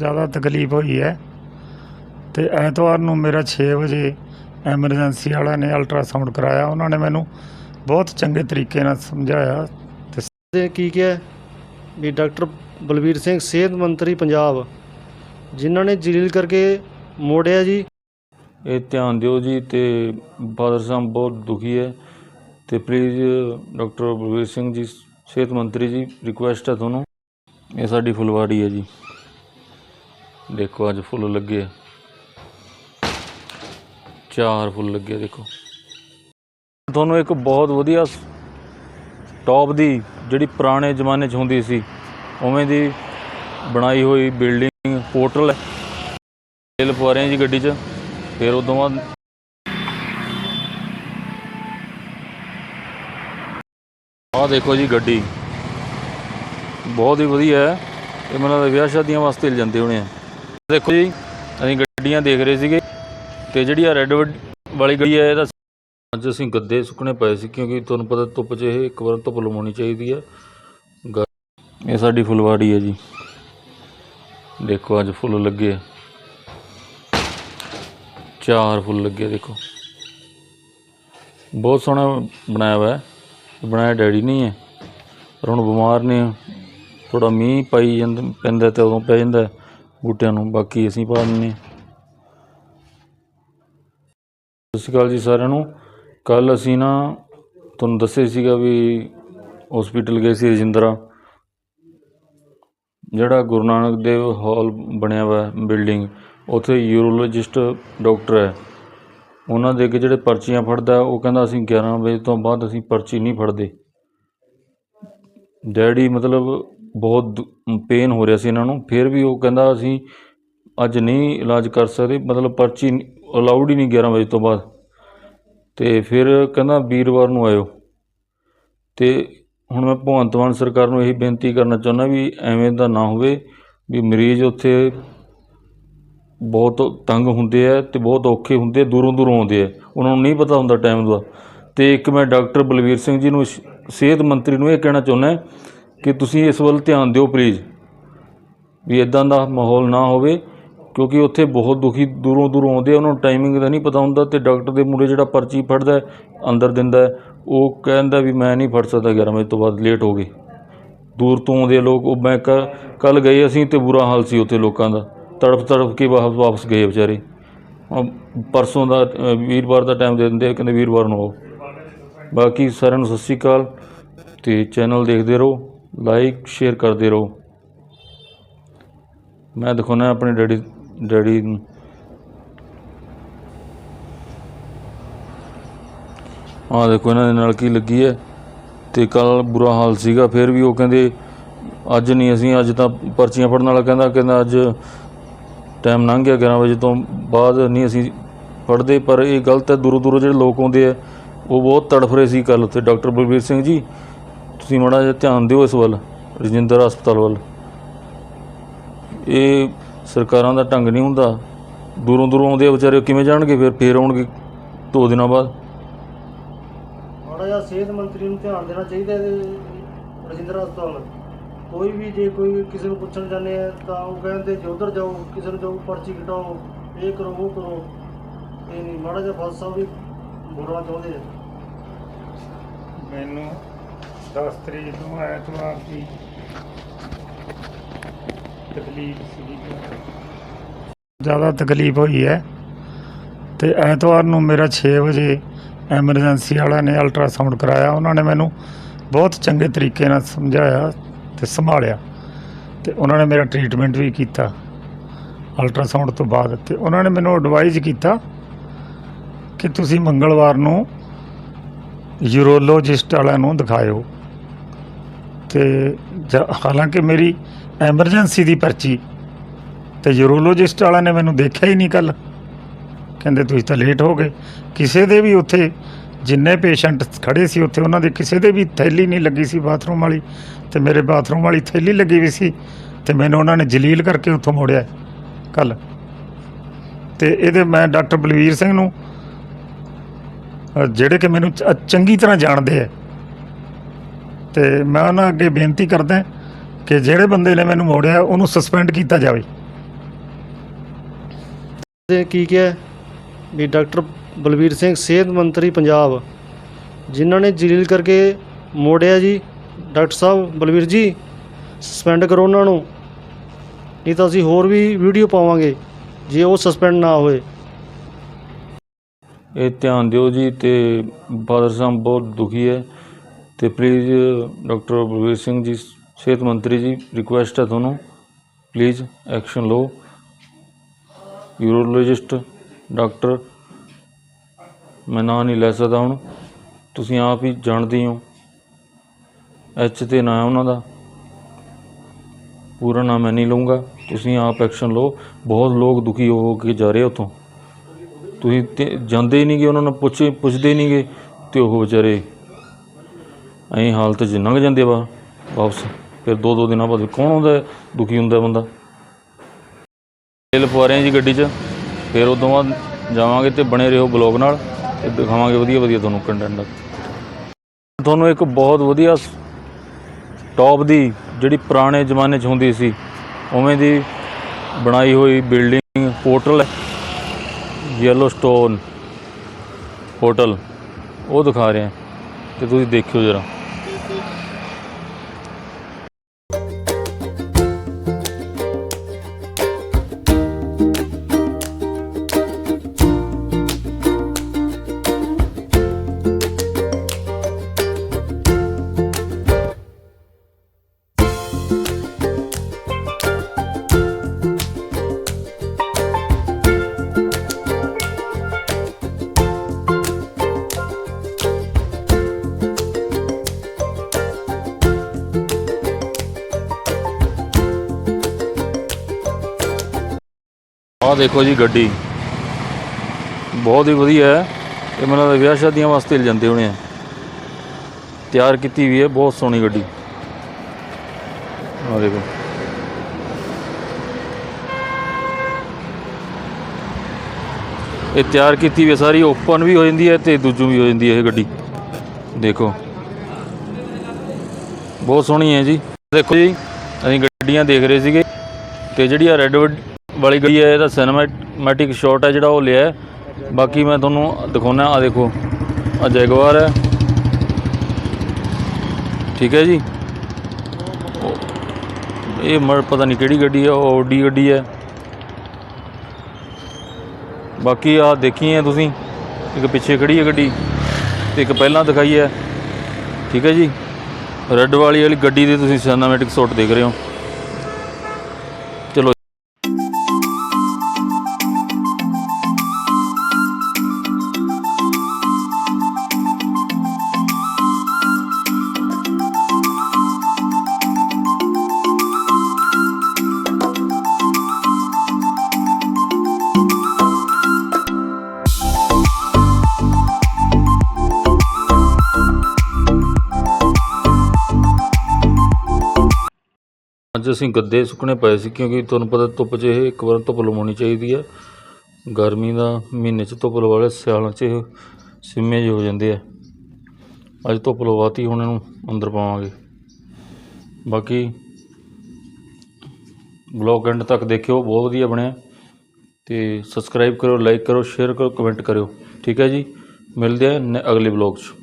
ਜ਼ਿਆਦਾ ਤਕਲੀਫ ਹੋਈ ਹੈ ਤੇ ਐਤਵਾਰ ਨੂੰ ਮੇਰਾ 6 ਵਜੇ ਐਮਰਜੈਂਸੀ ਵਾਲਿਆਂ ਨੇ ਅਲਟਰਾਸਾਊਂਡ ਕਰਾਇਆ। ਉਹਨਾਂ ਨੇ ਮੈਨੂੰ ਬਹੁਤ ਚੰਗੇ ਤਰੀਕੇ ਨਾਲ ਸਮਝਾਇਆ ਤੇ ਕੀ ਕਿਹਾ ਵੀ ਡਾਕਟਰ ਬਲਵੀਰ ਸਿੰਘ ਸਿਹਤ ਮੰਤਰੀ ਪੰਜਾਬ ਜਿਨ੍ਹਾਂ ਨੇ ਜਲੀਲ ਕਰਕੇ ਮੋੜਿਆ ਜੀ। ਇਹ ਧਿਆਨ ਦਿਓ ਜੀ ਤੇ ਫਾਦਰ ਸਾਹਿਬ ਬਹੁਤ ਦੁਖੀ ਹੈ ਤੇ ਪਲੀਜ਼ ਡਾਕਟਰ ਬਲਵੀਰ ਸਿੰਘ ਜੀ ਸਿਹਤ ਮੰਤਰੀ ਜੀ ਰਿਕੁਐਸਟ ਹੈ ਤੁਹਾਨੂੰ। ਇਹ ਸਾਡੀ ਫੁਲਵਾੜੀ ਹੈ ਜੀ। ਦੇਖੋ ਅੱਜ ਫੁੱਲ ਲੱਗੇ। ਚਾਰ ਫੁੱਲ ਲੱਗੇ ਦੇਖੋ। ਤੁਹਾਨੂੰ ਇੱਕ ਬਹੁਤ ਵਧੀਆ ਟੌਪ ਦੀ ਜਿਹੜੀ ਪੁਰਾਣੇ ਜ਼ਮਾਨੇ 'ਚ ਹੁੰਦੀ ਸੀ, ਉਵੇਂ ਦੀ ਬਣਾਈ ਹੋਈ ਬਿਲਡਿੰਗ ਪੋਰਟਲ ਹੈ। ਤੇਲ ਪਵਾ ਰਹੇ ਜੀ ਗੱਡੀ 'ਚ, ਫਿਰ ਉਦੋਂ ਬਾਅਦ ਆਹ ਦੇਖੋ ਜੀ ਗੱਡੀ। ਬਹੁਤ ਹੀ ਵਧੀਆ ਹੈ। ਇਹ ਮੈਨੂੰ ਲੱਗਦਾ ਵਿਆਹ ਸ਼ਾਦੀਆਂ ਵਾਸਤੇ ਲੈ ਜਾਂਦੇ ਹੋਣੇ ਆ। ਦੇਖੋ ਜੀ, ਅਸੀਂ ਗੱਡੀਆਂ ਦੇਖ ਰਹੇ ਸੀਗੇ ਤੇ ਜਿਹੜੀ ਆ ਰੈੱਡ ਵਾਲੀ ਗੱਡੀ ਹੈ, ਇਹਦਾ ਅੱਜ ਅਸੀਂ ਗੱਦੇ ਸੁੱਕਣੇ ਪਏ ਸੀ ਕਿਉਂਕਿ ਤੁਹਾਨੂੰ ਪਤਾ ਧੁੱਪ 'ਚ ਇਹ ਇੱਕ ਵਾਰ ਧੁੱਪ ਲਵਾਉਣੀ ਚਾਹੀਦੀ ਹੈ। ਗ- ਇਹ ਸਾਡੀ ਫੁਲਵਾੜੀ ਹੈ ਜੀ। ਦੇਖੋ ਅੱਜ ਫੁੱਲ ਲੱਗੇ ਚਾਰ ਫੁੱਲ ਲੱਗੇ ਦੇਖੋ। ਬਹੁਤ ਸੋਹਣਾ ਬਣਾਇਆ ਹੋਇਆ ਹੈ। ਬਣਾਇਆ ਡੈਡੀ ਨਹੀਂ ਹੈ ਪਰ ਹੁਣ ਬਿਮਾਰ ਨੇ ਥੋੜਾ ਮੀਂਹ ਪਾਈ ਜਾਂਦਾ ਪੈਂਦਾ ਤੇ ਉਦੋਂ ਪੈ ਜਾਂਦਾ ਬੂਟਿਆਂ ਨੂੰ, ਬਾਕੀ ਅਸੀਂ ਪਾ ਦਿੰਦੇ ਸਤਿ ਸ਼੍ਰੀ ਅਕਾਲ ਜੀ ਸਾਰਿਆਂ ਨੂੰ। ਕੱਲ ਅਸੀਂ ਨਾ ਤੁਹਾਨੂੰ ਦੱਸਿਆ ਸੀਗਾ ਵੀ ਹਸਪੀਟਲ ਗਏ ਸੀ ਰਜਿੰਦਰਾ। ਜਿਹੜਾ ਗੁਰੂ ਨਾਨਕ ਦੇਵ ਹਾਲ ਬਣਿਆ ਹੋਇਆ ਬਿਲਡਿੰਗ ਉੱਥੇ ਯੂਰੋਲੋਜਿਸਟ ਡਾਕਟਰ ਹੈ। ਉਹਨਾਂ ਦੇ ਅੱਗੇ ਜਿਹੜੇ ਪਰਚੀਆਂ ਫੜਦਾ, ਉਹ ਕਹਿੰਦਾ ਅਸੀਂ 11 ਵਜੇ ਤੋਂ ਬਾਅਦ ਅਸੀਂ ਪਰਚੀ ਨਹੀਂ ਫੜਦੇ। ਡੈਡੀ ਮਤਲਬ ਬਹੁਤ ਪੇਨ ਹੋ ਰਿਹਾ ਸੀ ਇਹਨਾਂ ਨੂੰ। ਫਿਰ ਵੀ ਉਹ ਕਹਿੰਦਾ ਅਸੀਂ ਅੱਜ ਨਹੀਂ ਇਲਾਜ ਕਰ ਸਕਦੇ, ਮਤਲਬ ਪਰਚੀ ਅਲਾਉਡ ਹੀ ਨਹੀਂ 11 ਵਜੇ ਤੋਂ ਬਾਅਦ। ਤੇ ਫਿਰ ਕਹਿੰਦਾ ਵੀਰਵਾਰ ਨੂੰ ਆਇਓ। ਤੇ ਹੁਣ ਮੈਂ ਭਗਵੰਤ ਮਾਨ ਸਰਕਾਰ ਨੂੰ ਇਹੀ ਬੇਨਤੀ ਕਰਨਾ ਚਾਹੁੰਦਾ ਵੀ ਐਵੇਂ ਦਾ ਨਾ ਹੋਵੇ, ਵੀ ਮਰੀਜ਼ ਉੱਥੇ ਬਹੁਤ ਤੰਗ ਹੁੰਦੇ ਆ ਤੇ ਬਹੁਤ ਔਖੇ ਹੁੰਦੇ ਦੂਰੋਂ ਦੂਰੋਂ ਆਉਂਦੇ ਆ। ਉਹਨਾਂ ਨੂੰ ਨਹੀਂ ਪਤਾ ਹੁੰਦਾ ਟਾਈਮ ਦਾ। ਤੇ ਇੱਕ ਮੈਂ ਡਾਕਟਰ ਬਲਵੀਰ ਸਿੰਘ ਜੀ ਨੂੰ ਸਿਹਤ ਮੰਤਰੀ ਨੂੰ ਇਹ ਕਹਿਣਾ ਚਾਹੁੰਦਾ ਕਿ ਤੁਸੀਂ ਇਸ ਵੱਲ ਧਿਆਨ ਦਿਓ ਪਲੀਜ਼ ਵੀ ਇਦਾਂ ਦਾ ਮਾਹੌਲ ਨਾ ਹੋਵੇ, ਕਿਉਂਕਿ ਉੱਥੇ ਬਹੁਤ ਦੁਖੀ ਦੂਰੋਂ ਦੂਰੋਂ ਆਉਂਦੇ ਆ, ਉਹਨਾਂ ਨੂੰ ਟਾਈਮਿੰਗ ਦਾ ਨਹੀਂ ਪਤਾ ਹੁੰਦਾ ਤੇ ਡਾਕਟਰ ਦੇ ਮੂਹਰੇ ਜਿਹੜਾ ਪਰਚੀ ਫੜਦਾ ਅੰਦਰ ਦਿੰਦਾ ਉਹ ਕਹਿੰਦਾ ਵੀ ਮੈਂ ਨਹੀਂ ਫੜ ਸਕਦਾ 11 ਵਜੇ ਤੋਂ ਬਾਅਦ ਲੇਟ ਹੋ ਗਏ। ਦੂਰ ਤੋਂ ਆਉਂਦੇ ਆ ਲੋਕ, ਉਹ ਮੈਂ ਕੱਲ ਗਏ ਅਸੀਂ ਤੇ ਬੁਰਾ ਹਾਲ ਸੀ ਉੱਥੇ ਲੋਕਾਂ ਦਾ। ਤੜਫ ਤੜਫ ਕੇ ਵਾਪਸ ਵਾਪਸ ਗਏ ਵਿਚਾਰੇ। ਪਰਸੋਂ ਦਾ ਵੀਰਵਾਰ ਦਾ ਟਾਈਮ ਦੇ ਦਿੰਦੇ ਕਹਿੰਦੇ ਵੀਰਵਾਰ ਨੂੰ ਆਓ। ਬਾਕੀ ਸਾਰਿਆਂ ਨੂੰ ਸਤਿ ਸ਼੍ਰੀ ਅਕਾਲ ਤੇ ਚੈਨਲ ਦੇਖਦੇ ਰਹੋ। ਲਾਈਕ ਸ਼ੇਅਰ ਕਰਦੇ ਰਹੋ। ਮੈਂ ਦਿਖਾਉਣਾ ਆਪਣੇ ਡੈਡੀ ਡੈਡੀ ਨੂੰ। ਆਹ ਦੇਖੋ ਇਹਨਾਂ ਦੇ ਨਾਲ ਕੀ ਲੱਗੀ ਹੈ। ਤੇ ਕੱਲ ਬੁਰਾ ਹਾਲ ਸੀਗਾ, ਫਿਰ ਵੀ ਉਹ ਕਹਿੰਦੇ, ਅੱਜ ਨਹੀਂ, ਅਸੀਂ ਅੱਜ ਤਾਂ ਪਰਚੀਆਂ ਫੜਨ ਵਾਲਾ ਕਹਿੰਦਾ ਕਹਿੰਦਾ ਅੱਜ ਟਾਈਮ ਲੰਘ ਗਿਆ 11 ਵਜੇ ਤੋਂ ਬਾਅਦ, ਨਹੀਂ, ਅਸੀਂ ਫੜਦੇ, ਪਰ ਇਹ ਗਲਤ ਹੈ। ਦੂਰੋਂ ਦੂਰੋਂ ਜਿਹੜੇ ਲੋਕ ਆਉਂਦੇ ਆ, ਉਹ ਬਹੁਤ ਤੜਫ ਰਹੇ ਸੀ ਕੱਲ ਉੱਥੇ। ਡਾਕਟਰ ਬਲਬੀਰ ਸਿੰਘ ਜੀ ਤੁਸੀਂ ਮਾੜਾ ਜਿਹਾ ਧਿਆਨ ਦਿਓ ਇਸ ਵੱਲ ਰਜਿੰਦਰ ਹਸਪਤਾਲ ਵੱਲ। ਇਹ ਸਰਕਾਰਾਂ ਦਾ ਢੰਗ ਨਹੀਂ ਹੁੰਦਾ। ਦੂਰੋਂ ਦੂਰੋਂ ਆਉਂਦੇ ਆ ਵਿਚਾਰੇ ਕਿਵੇਂ ਜਾਣਗੇ? ਫਿਰ ਫੇਰ ਆਉਣਗੇ ਦੋ ਦਿਨਾਂ ਬਾਅਦ। ਮਾੜਾ ਜਿਹਾ ਸਿਹਤ ਮੰਤਰੀ ਨੂੰ ਧਿਆਨ ਦੇਣਾ ਚਾਹੀਦਾ ਇਹਦੇ ਰਜਿੰਦਰ ਹਸਪਤਾਲ ਕੋਈ ਵੀ ਜੇ ਕੋਈ ਕਿਸੇ ਨੂੰ ਪੁੱਛਣ ਜਾਂਦੇ ਆ ਤਾਂ ਉਹ ਕਹਿੰਦੇ ਜੇ ਉਧਰ ਜਾਓ ਕਿਸੇ ਨੂੰ ਜਾਓ ਪਰਚੀ ਕਟਾਓ ਇਹ ਕਰੋ ਉਹ ਕਰੋ। ਇਹ ਨਹੀਂ ਮਾੜਾ ਜਿਹਾ ਫਾਸਾ ਵੀ ਬੋਲਣਾ ਚਾਹੁੰਦੇ ਆ। ਮੈਨੂੰ 10 ਤਰੀਕ ਨੂੰ ਐਤਵਾਰ ਦੀ ਤਕਲੀਫ ਸੀ ਜ਼ਿਆਦਾ ਤਕਲੀਫ ਹੋਈ ਹੈ ਤੇ ਐਤਵਾਰ ਨੂੰ ਮੇਰਾ 6 ਵਜੇ ਐਮਰਜੈਂਸੀ ਵਾਲਿਆਂ ਨੇ ਅਲਟਰਾਸਾਊਂਡ ਕਰਾਇਆ। ਉਹਨਾਂ ਨੇ ਮੈਨੂੰ ਬਹੁਤ ਚੰਗੇ ਤਰੀਕੇ ਨਾਲ ਸਮਝਾਇਆ ਤੇ ਸੰਭਾਲਿਆ ਤੇ ਉਹਨਾਂ ਨੇ ਮੇਰਾ ਟ੍ਰੀਟਮੈਂਟ ਵੀ ਕੀਤਾ ਅਲਟਰਾਸਾਊਂਡ ਤੋਂ ਬਾਅਦ ਤੇ ਉਹਨਾਂ ਨੇ ਮੈਨੂੰ ਐਡਵਾਈਜ਼ ਕੀਤਾ ਕਿ ਤੁਸੀਂ ਮੰਗਲਵਾਰ ਨੂੰ ਯੂਰੋਲੋਜਿਸਟ ਵਾਲਿਆਂ ਨੂੰ ਦਿਖਾਇਓ। ਤੇ ਜ- ਹਾਲਾਂਕਿ ਮੇਰੀ ਐਮਰਜੈਂਸੀ ਦੀ ਪਰਚੀ ਤੇ ਯੂਰੋਲੋਜਿਸਟ ਵਾਲਿਆਂ ਨੇ ਮੈਨੂੰ ਦੇਖਿਆ ਹੀ ਨਹੀਂ ਕੱਲ ਕਹਿੰਦੇ ਤੁਸੀਂ ਤਾਂ ਲੇਟ ਹੋ ਗਏ। ਕਿਸੇ ਦੇ ਵੀ ਉੱਥੇ ਜਿੰਨੇ ਪੇਸ਼ੈਂਟ ਖੜੇ ਸੀ, ਉੱਥੇ ਉਹਨਾਂ ਦੇ ਕਿਸੇ ਦੇ ਵੀ ਥੈਲੀ ਨਹੀਂ ਲੱਗੀ ਸੀ ਬਾਥਰੂਮ ਵਾਲੀ ਤੇ ਮੇਰੇ ਬਾਥਰੂਮ ਵਾਲੀ ਥੈਲੀ ਲੱਗੀ ਵੀ ਸੀ ਤੇ ਮੈਨੂੰ ਉਹਨਾਂ ਨੇ ਜਲੀਲ ਕਰਕੇ ਉੱਥੋਂ ਮੋੜਿਆ ਕੱਲ ਤੇ ਇਹਦੇ ਮੈਂ ਡਾਕਟਰ ਬਲਵੀਰ ਸਿੰਘ ਨੂੰ ਜਿਹੜੇ ਕਿ ਮੈਨੂੰ ਚੰਗੀ ਤਰ੍ਹਾਂ ਜਾਣਦੇ ਆ ਤੇ ਮੈਂ ਉਹਨਾਂ ਅੱਗੇ ਬੇਨਤੀ ਕਰਦਾ ਕਿ ਜਿਹੜੇ ਬੰਦੇ ਨੇ ਮੈਨੂੰ ਮੋੜਿਆ ਉਹਨੂੰ ਸਸਪੈਂਡ ਕੀਤਾ ਜਾਵੇ। ਦੇ ਕੀ ਕਿਹਾ ਵੀ ਡਾਕਟਰ ਬਲਵੀਰ ਸਿੰਘ ਸਿਹਤ ਮੰਤਰੀ ਪੰਜਾਬ ਜਿਨ੍ਹਾਂ ਨੇ ਜਲੀਲ ਕਰਕੇ ਮੋੜਿਆ ਜੀ ਡਾਕਟਰ ਸਾਹਿਬ ਬਲਵੀਰ ਜੀ ਸਸਪੈਂਡ ਕਰੋ ਉਹਨਾਂ ਨੂੰ। ਨਹੀਂ ਤਾਂ ਅਸੀਂ ਹੋਰ ਵੀ ਵੀਡੀਓ ਪਾਵਾਂਗੇ ਜੇ ਉਹ ਸਸਪੈਂਡ ਨਾ ਹੋਏ। ਇਹ ਧਿਆਨ ਦਿਓ ਜੀ ਤੇ ਫਾਦਰ ਸਾਹਿਬ ਬਹੁਤ ਦੁਖੀ ਹੈ। ਤੇ ਪਲੀਜ਼ ਡਾਕਟਰ ਬਲਵੀਰ ਸਿੰਘ ਜੀ, ਸਿਹਤ ਮੰਤਰੀ ਜੀ ਰਿਕੁਐਸਟ ਹੈ ਤੁਹਾਨੂੰ। ਪਲੀਜ਼ ਐਕਸ਼ਨ ਲਓ। ਯੂਰੋਲੋਜਿਸਟ ਡਾਕਟਰ ਮੈਂ ਨਾਂ ਨਹੀਂ ਲੈ ਸਕਦਾ ਹੁਣ। ਤੁਸੀਂ ਆਪ ਹੀ ਜਾਣਦੇ ਹੋ ਐਚ ਤੇ ਨਾਂ ਹੈ ਉਹਨਾਂ ਦਾ। ਪੂਰਾ ਨਾਮ ਮੈਂ ਨਹੀਂ ਲਊਂਗਾ। ਤੁਸੀਂ ਆਪ ਐਕਸ਼ਨ ਲਓ। ਬਹੁਤ ਲੋਕ ਦੁਖੀ ਹੋ ਕੇ ਜਾ ਰਹੇ ਉੱਥੋਂ। ਤੁਸੀਂ ਤੇ ਜਾਂਦੇ ਹੀ ਨਹੀਂਗੇ ਉਹਨਾਂ ਨੂੰ ਪੁੱਛ ਪੁੱਛਦੇ ਨਹੀਂਗੇ ਤੇ ਉਹ ਵਿਚਾਰੇ ਐਂ ਹਾਲਤ 'ਚ ਲੰਘ ਜਾਂਦੇ ਵਾ ਵਾਪਸ। ਫਿਰ ਦੋ ਦੋ ਦਿਨਾਂ ਬਾਅਦ ਕੌਣ ਆਉਂਦਾ ਹੈ? ਦੁਖੀ ਹੁੰਦਾ ਹੈ ਬੰਦਾ। ਤੇਲ ਪਵਾ ਰਹੇ ਹਾਂ ਜੀ ਗੱਡੀ 'ਚ। ਫਿਰ ਉਦੋਂ ਬਾਅਦ ਜਾਵਾਂਗੇ ਤੇ ਬਣੇ ਰਹੋ ਬਲੌਗ ਨਾਲ ਤੇ ਦਿਖਾਵਾਂਗੇ ਵਧੀਆ ਵਧੀਆ ਤੁਹਾਨੂੰ ਕੰਟੈਂਟ ਤੁਹਾਨੂੰ ਇੱਕ ਬਹੁਤ ਵਧੀਆ ਟੌਪ ਦੀ ਜਿਹੜੀ ਪੁਰਾਣੇ ਜ਼ਮਾਨੇ 'ਚ ਹੁੰਦੀ ਸੀ, ਉਵੇਂ ਦੀ ਬਣਾਈ ਹੋਈ ਬਿਲਡਿੰਗ ਪੋਰਟਲ ਹੈ। ਯੈਲੋਸਟੋਨ ਹੋਟਲ ਉਹ ਦਿਖਾ ਰਹੇ ਆ ਤੇ ਤੁਸੀਂ ਦੇਖਿਓ ਜਰਾ। ਆਹ ਦੇਖੋ ਜੀ ਗੱਡੀ। ਬਹੁਤ ਹੀ ਵਧੀਆ ਹੈ। ਇਹ ਮੈਨੂੰ ਵਿਆਹ ਸ਼ਾਦੀਆਂ ਵਾਸਤੇ ਲੈ ਜਾਂਦੇ ਹੋਣੇ ਆ। ਤਿਆਰ ਕੀਤੀ ਵੀ ਹੈ, ਬਹੁਤ ਸੋਹਣੀ ਗੱਡੀ। ਆਹ ਦੇਖੋ। ਇਹ ਤਿਆਰ ਕੀਤੀ ਵੀ ਸਾਰੀ ਓਪਨ ਵੀ ਹੋ ਜਾਂਦੀ ਹੈ ਤੇ ਦੂਜੂ ਵੀ ਹੋ ਜਾਂਦੀ ਹੈ ਇਹ ਗੱਡੀ। ਦੇਖੋ। ਬਹੁਤ ਸੋਹਣੀ ਹੈ ਜੀ। ਦੇਖੋ ਜੀ, ਅਸੀਂ ਗੱਡੀਆਂ ਦੇਖ ਰਹੇ ਸੀਗੇ ਤੇ ਜਿਹੜੀ ਆ ਰੈੱਡ ਵਾਲੀ ਗੱਡੀ ਹੈ, ਇਹਦਾ ਸਿਨੇਮੈਟਿਕ ਸ਼ਾਟ ਹੈ ਜਿਹੜਾ ਉਹ ਲਿਆ ਬਾਕੀ ਮੈਂ ਤੁਹਾਨੂੰ ਦਿਖਾਉਣਾ ਆ ਦੇਖੋ ਆ ਜੈਗਵਾਰ ਹੈ। ਠੀਕ ਹੈ ਜੀ। ਇਹ ਮਰ, ਪਤਾ ਨਹੀਂ ਕਿਹੜੀ ਗੱਡੀ ਹੈ, ਉਹ ਓਡੀ ਗੱਡੀ ਹੈ। ਬਾਕੀ ਆ ਦੇਖੀ ਹੈ ਤੁਸੀਂ, ਇੱਕ ਪਿੱਛੇ ਖੜੀ ਹੈ ਗੱਡੀ, ਤੇ ਇੱਕ ਪਹਿਲਾਂ ਦਿਖਾਈ ਹੈ। ਠੀਕ ਹੈ ਜੀ। ਰੈੱਡ ਵਾਲੀ ਵਾਲੀ ਗੱਡੀ ਦੇ ਤੁਸੀਂ ਸਿਨੇਮੈਟਿਕ ਸ਼ਾਟ ਦੇਖ ਰਹੇ ਹੋ। ਅੱਜ ਅਸੀਂ ਗੱਦੇ ਸੁੱਕਣੇ ਪਏ ਸੀ ਕਿਉਂਕਿ ਤੁਹਾਨੂੰ ਪਤਾ ਧੁੱਪ 'ਚ ਇਹ ਇੱਕ ਵਾਰ ਧੁੱਪ ਲਵਾਉਣੀ ਚਾਹੀਦੀ ਹੈ ਗਰਮੀ ਦਾ ਮਹੀਨੇ 'ਚ ਧੁੱਪ ਲਵਾ ਲਿਆ, ਸਿਆਲਾਂ 'ਚ ਇਹ ਸਿੰਮੇ ਜਿਹੇ ਹੋ ਜਾਂਦੇ ਆ। ਅੱਜ ਧੁੱਪ ਲਵਾਤੀ, ਹੁਣ ਇਹਨੂੰ ਅੰਦਰ ਪਾਵਾਂਗੇ। ਬਾਕੀ ਬਲੌਗ ਐਂਡ ਤੱਕ ਦੇਖਿਓ, ਬਹੁਤ ਵਧੀਆ ਬਣਿਆ। ਤੇ ਸਬਸਕ੍ਰਾਈਬ ਕਰੋ ਲਾਈਕ ਕਰੋ ਸ਼ੇਅਰ ਕਰੋ ਕਮੈਂਟ ਕਰਿਓ। ਠੀਕ ਹੈ ਜੀ, ਮਿਲਦੇ ਆ ਨ- ਅਗਲੇ ਬਲੌਗ 'ਚ।